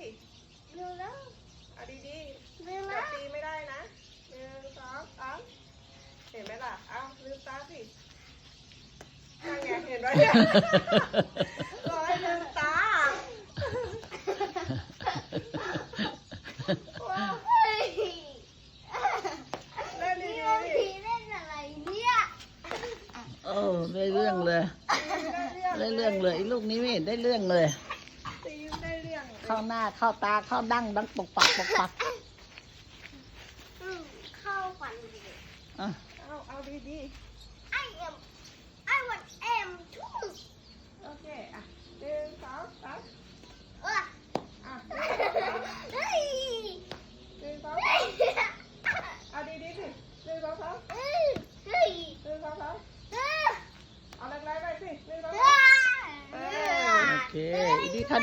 ลืมตาสิดูแล้วเอาดีดูๆแล้แบบวตีไม่ได้นะหนึ่งสองสามเห็นไหมล่ะ เอาลืมตาสินั่นไงเห็นไหมเนี่ยรอให้ลืมตาว้าวเฮ้ยเล่นดีนี่ๆมันดิผีเล่นอะไรเนี่ยโอ้ได้เรื่องเลยได้เรื่องเลยไอ้ลูกนี้ไม่เห็นได้เรื่องเลยตีได้ เรื่องเข้าหน้าเข้าตาเข้าดั้งดังปกปักปกปักอืมเข้าฟันดีอะเอาเอาดีไอเอ็มไอวันเอ็มทูสๆโอเค อะหนึ่งสองสามเอออะเฮ้ยหนึ่งสองเฮ้สายมเอาดีๆสิหนึ่งสองสามเฮ้ยเฮ้ยหนึ่งสองสามเฮ้ยเอาแรงๆไปสิหนึ่งสองเฮ้สามยโอเคอีนี่ค่ะ